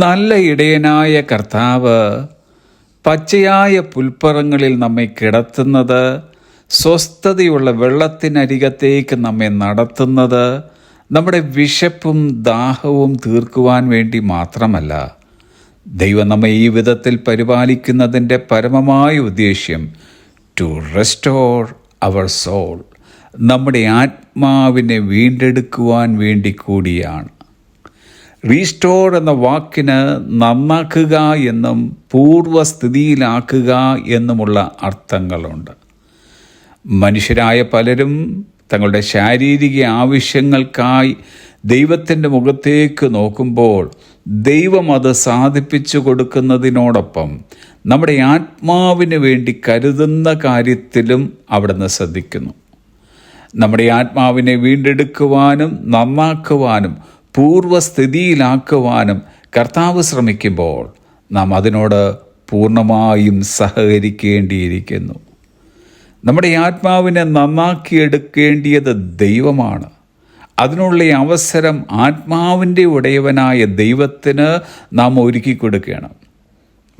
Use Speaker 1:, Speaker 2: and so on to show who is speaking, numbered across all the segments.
Speaker 1: നല്ല ഇടയനായ കർത്താവ് പച്ചയായ പുൽപ്പറങ്ങളിൽ നമ്മെ കിടത്തുന്നത് സ്വസ്ഥതയുള്ള വെള്ളത്തിനരികത്തേക്ക് നമ്മെ നടത്തുന്നത് നമ്മുടെ വിശപ്പും ദാഹവും തീർക്കുവാൻ വേണ്ടി മാത്രമല്ല. ദൈവം നമ്മെ ഈ വിധത്തിൽ പരിപാലിക്കുന്നതിന്റെ പരമമായ ഉദ്ദേശ്യം ടു റെസ്റ്റോർ അവർ സോൾ നമ്മുടെ ആത്മാവിനെ വീണ്ടെടുക്കുവാൻ വേണ്ടി കൂടിയാണ്. റീസ്റ്റോർ എന്ന വാക്കിന് നന്നാക്കുക എന്നും പൂർവസ്ഥിതിയിലാക്കുക എന്നുമുള്ള അർത്ഥങ്ങളുണ്ട്. മനുഷ്യരായ പലരും തങ്ങളുടെ ശാരീരിക ആവശ്യങ്ങൾക്കായി ദൈവത്തിന്റെ മുഖത്തേക്ക് നോക്കുമ്പോൾ ദൈവം അത് സാധിപ്പിച്ചു കൊടുക്കുന്നതിനോടൊപ്പം നമ്മുടെ ആത്മാവിന് വേണ്ടി കരുതുന്ന കാര്യത്തിലും അവിടുന്ന് ശ്രദ്ധിക്കുന്നു. നമ്മുടെ ആത്മാവിനെ വീണ്ടെടുക്കുവാനും നന്നാക്കുവാനും പൂർവസ്ഥിതിയിലാക്കുവാനും കർത്താവ് ശ്രമിക്കുമ്പോൾ നാം അതിനോട് പൂർണമായും സഹകരിക്കേണ്ടിയിരിക്കുന്നു. നമ്മുടെ ആത്മാവിനെ നന്നാക്കിയെടുക്കേണ്ടിയത് ദൈവമാണ്. അതിനുള്ള അവസരം ആത്മാവിന്റെ ഉടയവനായ ദൈവത്തിന് നാം ഒരുക്കി കൊടുക്കണം.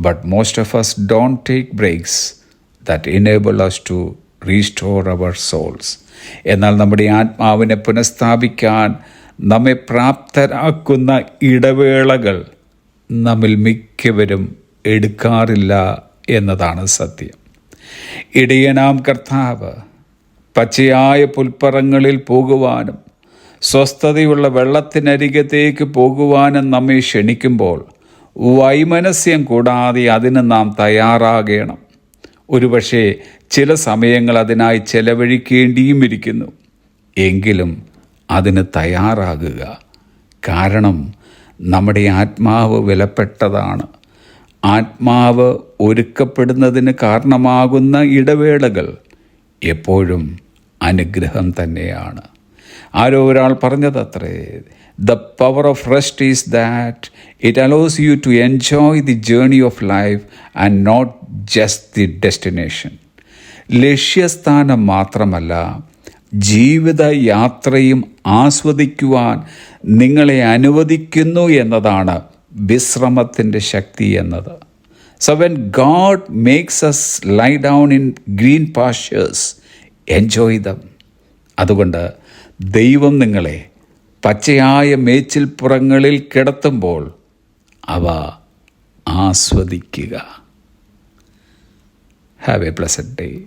Speaker 1: But most of us don't take breaks that enable us to restore our souls എന്നാൽ നമ്മുടെ ആത്മാവിനെ പുനഃസ്ഥാപിക്കാൻ നമ്മെ പ്രാപ്തരാക്കുന്ന ഇടവേളകൾ നമ്മിൽ മിക്കവരും എടുക്കാറില്ല എന്നതാണ് സത്യം. ഇടയനാം കർത്താവ് പച്ചയായ പുൽപ്പറങ്ങളിൽ പോകുവാനും സ്വസ്ഥതയുള്ള വെള്ളത്തിനരികത്തേക്ക് പോകുവാനും നമ്മെ ക്ഷണിക്കുമ്പോൾ വൈമനസ്യം കൂടാതെ അതിന് നാം തയ്യാറാകണം. ഒരുപക്ഷെ ചില സമയങ്ങൾ അതിനായി ചെലവഴിക്കേണ്ടിയും ഇരിക്കുന്നു. എങ്കിലും അതിന് തയ്യാറാകുക. കാരണം നമ്മുടെ ആത്മാവ് വിലപ്പെട്ടതാണ്. ആത്മാവ് ഒരുക്കപ്പെടുന്നതിന് കാരണമാകുന്ന ഇടവേളകൾ എപ്പോഴും അനുഗ്രഹം തന്നെയാണ്. ആരോ ഒരാൾ പറഞ്ഞതത്രേ the power of rest is that it allows you to enjoy the journey of life and not just the destination ലക്ഷ്യസ്ഥാനം മാത്രമല്ല ജീവിത യാത്രയും ആസ്വദിക്കുവാൻ നിങ്ങളെ അനുവദിക്കുന്നു എന്നതാണ് വിശ്രമത്തിന്റെ ശക്തി എന്നത്. So when God makes us lie down in green pastures enjoy them അതുകൊണ്ട് ദൈവം നിങ്ങളെ പച്ചയായ മേച്ചിൽപ്പുറങ്ങളിൽ കിടത്തുമ്പോൾ അവ ആസ്വദിക്കുക. Have A pleasant day